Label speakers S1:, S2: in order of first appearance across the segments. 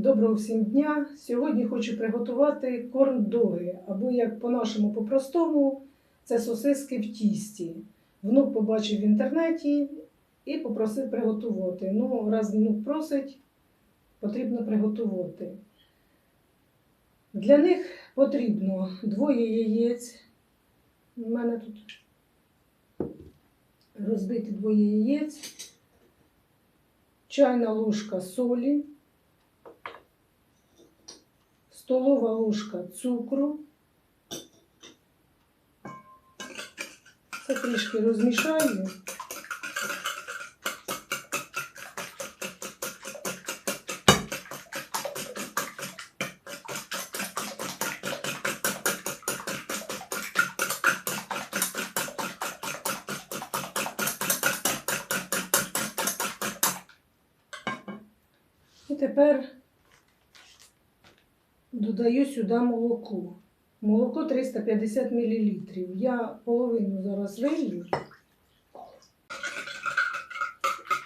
S1: Доброго всім дня! Сьогодні хочу приготувати корн-доги, або як по-нашому по-простому, це сосиски в тісті. Внук побачив в інтернеті і попросив приготувати. Ну, раз внук просить, потрібно приготувати. Для них потрібно двоє яєць. У мене тут розбити двоє яєць, чайна ложка солі. Столова ложка цукру. Це трішки розмішаю. Тепер Додаю сюди молоко. Молоко 350 мл. Я половину зараз вилью.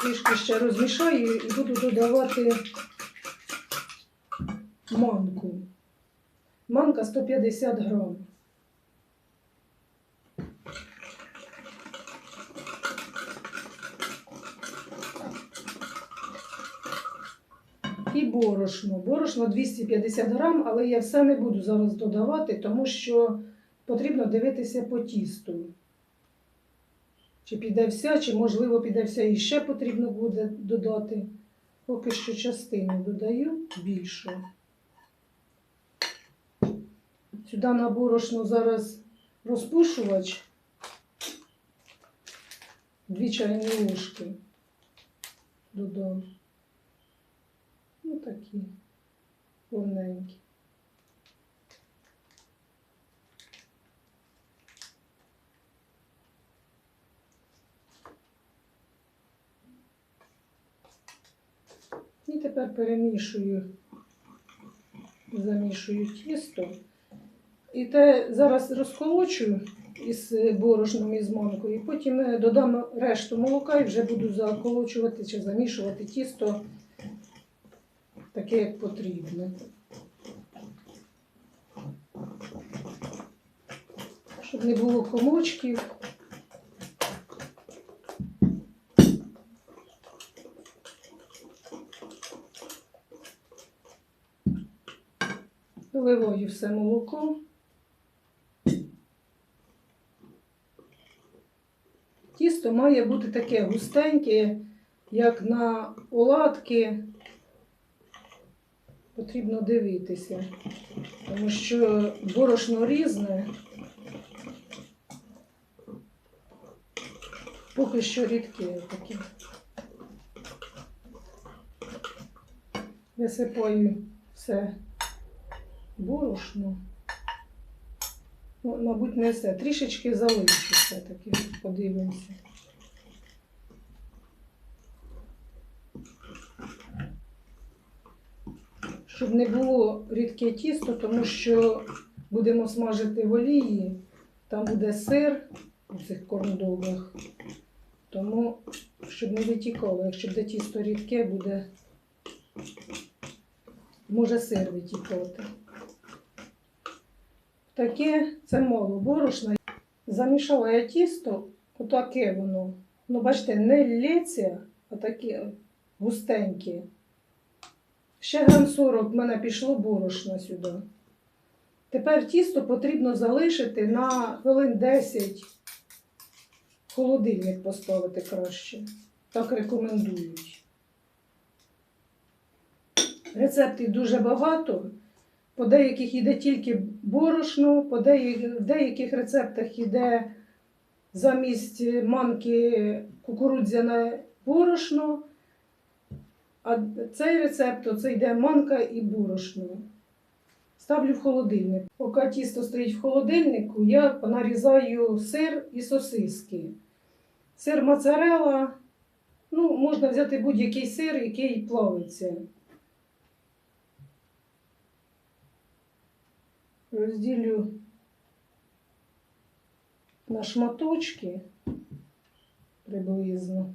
S1: Трішки ще розмішаю і буду додавати манку. Манка 150 грам. І борошно. Борошно 250 грам, але я все не буду зараз додавати, тому що потрібно дивитися по тісту. Чи піде вся, чи можливо піде вся і ще потрібно буде додати. Поки що частину додаю більшу. Сюди на борошно зараз розпушувач. Дві чайні ложки додам. Ну такі повненькі. І тепер перемішую, замішую тісто. І те зараз розколочу із борошном і з манкою, і потім е, додам решту молока і вже буду заколочувати чи замішувати тісто таке, як потрібно. Щоб не було комочків. Виливаю все молоко. Тісто має бути таке густеньке, як на оладки потрібно дивитися, тому що борошно різне, поки що рідке таке. Висипаю все борошно. Ну, мабуть, не все. Трішечки залишу все-таки, подивимося. Щоб не було рідке тісто, тому що будемо смажити в олії, там буде сир у цих корндогах. Тому, щоб не витікало, якщо буде тісто рідке, буде може сир витікати. Таке це мало борошна. Замішала я тісто, отаке воно. Ну, бачите, не лється, а таке густеньке. Ще грам 40 в мене пішло борошна сюди. Тепер тісто потрібно залишити на хвилин 10 холодильник поставити краще. Так рекомендують. Рецептів дуже багато. По деяких йде тільки борошно, по деяких, деяких рецептах йде замість манки кукурудзяне борошно. А цей рецепт оце йде манка і борошно. Ставлю в холодильник. Поки тісто стоїть в холодильнику, я понарізаю сир і сосиски. Сир моцарелла, ну, можна взяти будь-який сир, який плавиться. Розділю на шматочки приблизно.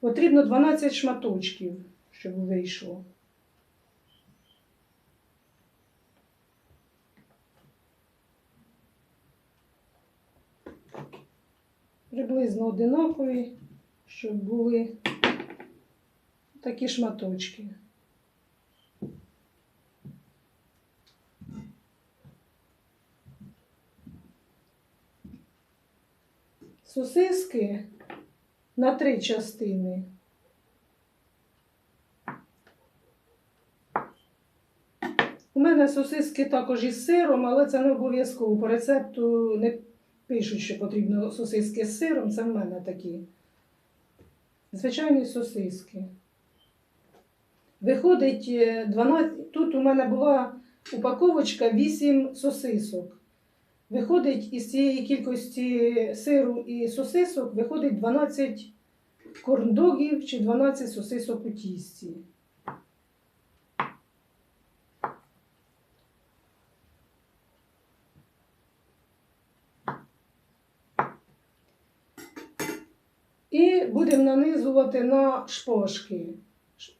S1: Потрібно 12 шматочків, щоб вийшло. Приблизно одинакові, щоб були такі шматочки. Сосиски на три частини. У мене сосиски також із сиром, але це не обов'язково. По рецепту не пишуть, що потрібно сосиски з сиром. Це в мене такі. Звичайні сосиски. Виходить е, 12. Тут у мене була упаковочка 8 сосисок. Виходить із цієї кількості сиру і сосисок, виходить 12 корндогів чи 12 сосисок у тісті. І будемо нанизувати на шпажки.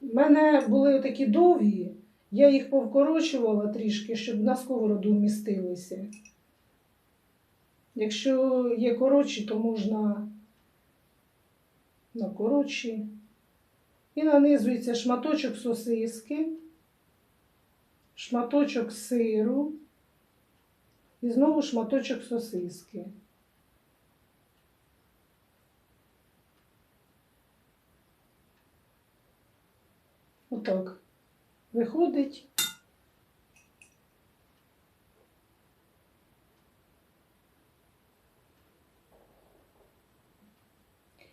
S1: У мене були такі довгі, я їх повкорочувала трішки, щоб на сковороду вмістилися. Якщо є коротші, то можна на коротші. І нанизується шматочок сосиски, шматочок сиру і знову шматочок сосиски. Отак. Виходить.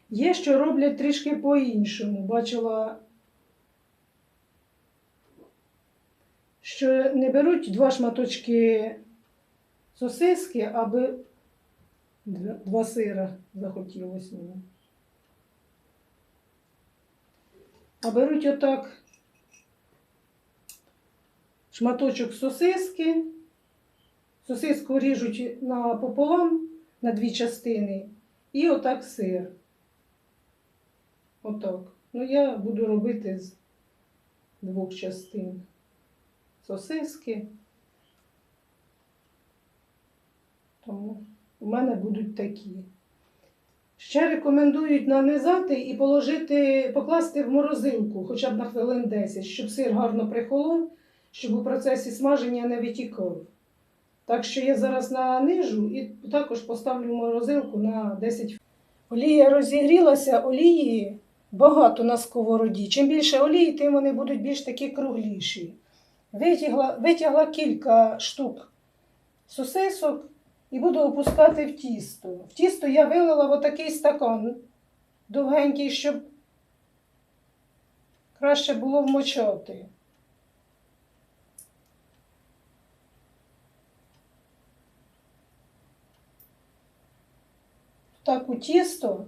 S1: Є, що роблять трішки по-іншому. Бачила, що не беруть два шматочки сосиски, аби два, сира захотілося. А беруть отак шматочок сосиски, сосиску ріжуть напополам на дві частини і отак сир. Отак. Ну, я буду робити з двох частин сосиски. Тому у мене будуть такі. Ще рекомендують нанизати і положити, покласти в морозилку хоча б на хвилин 10, щоб сир гарно прихолов, щоб у процесі смаження не витікав. Так що я зараз нанижу і також поставлю морозилку на 10 хвилин. Олія розігрілася, олії багато на сковороді. Чим більше олії, тим вони будуть більш такі кругліші. Витягла, витягла кілька штук сосисок і буду опускати в тісто. В тісто я вилила отакий стакан довгенький, щоб краще було вмочати. Так у тісто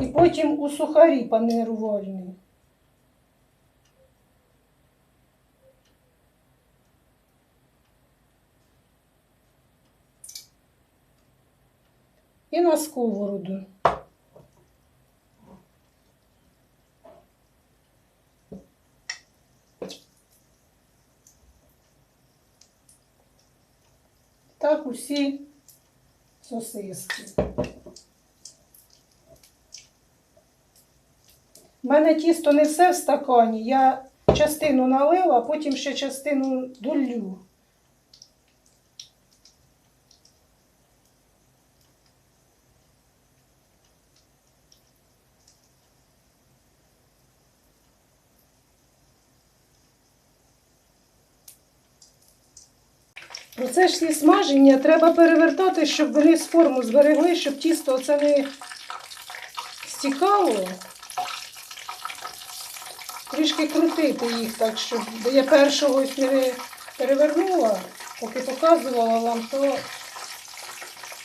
S1: і потім у сухарі панирувальні. І на сковороду. Так усі сосиски. У мене тісто не все в стакані. Я частину налила, а потім ще частину долю. В процесі смаження треба перевертати, щоб вони з форму зберегли, щоб тісто оце не стікало. Трішки крутити їх так, щоб я першого ось не перевернула, поки показувала вам, то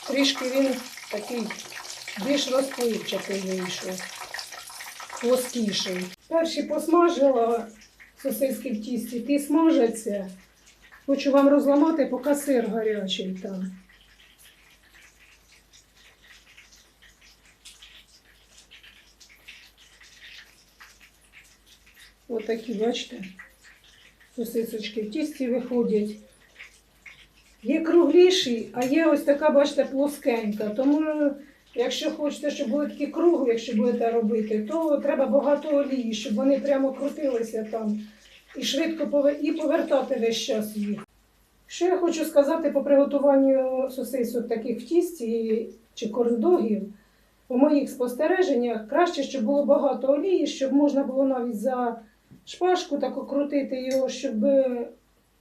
S1: трішки він такий більш розпливчатий вийшов, плоскіший. Перші посмажила сосиски в тісті, ті смажаться. Хочу вам розламати, поки сир гарячий там. Ось такі, бачите, сосисочки в тісті виходять. Є кругліші, а є ось така, бачите, плоскенька. Тому Якщо хочете, щоб були такі круглі, якщо будете робити, то треба багато олії, щоб вони прямо крутилися там і швидко пове- і повертати весь час їх. Що я хочу сказати по приготуванню сосисок таких в тісті чи корндогів. У моїх спостереженнях краще, щоб було багато олії, щоб можна було навіть за шпажку так окрутити його, щоб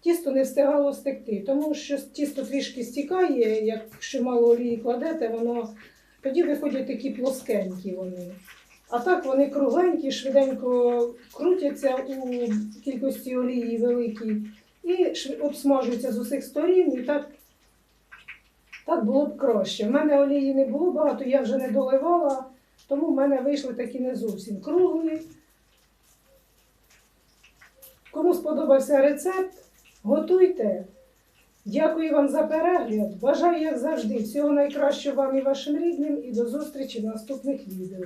S1: тісто не встигало стекти. Тому що тісто трішки стікає, якщо мало олії кладете, воно тоді виходять такі плоскенькі вони. А так вони кругленькі, швиденько крутяться у кількості олії великій і обсмажуються з усіх сторін. І так, так було б краще. В мене олії не було багато, я вже не доливала, тому в мене вийшли такі не зовсім круглі. Кому сподобався рецепт, готуйте. Дякую вам за перегляд. Бажаю, як завжди, всього найкращого вам і вашим рідним, і до зустрічі в наступних відео.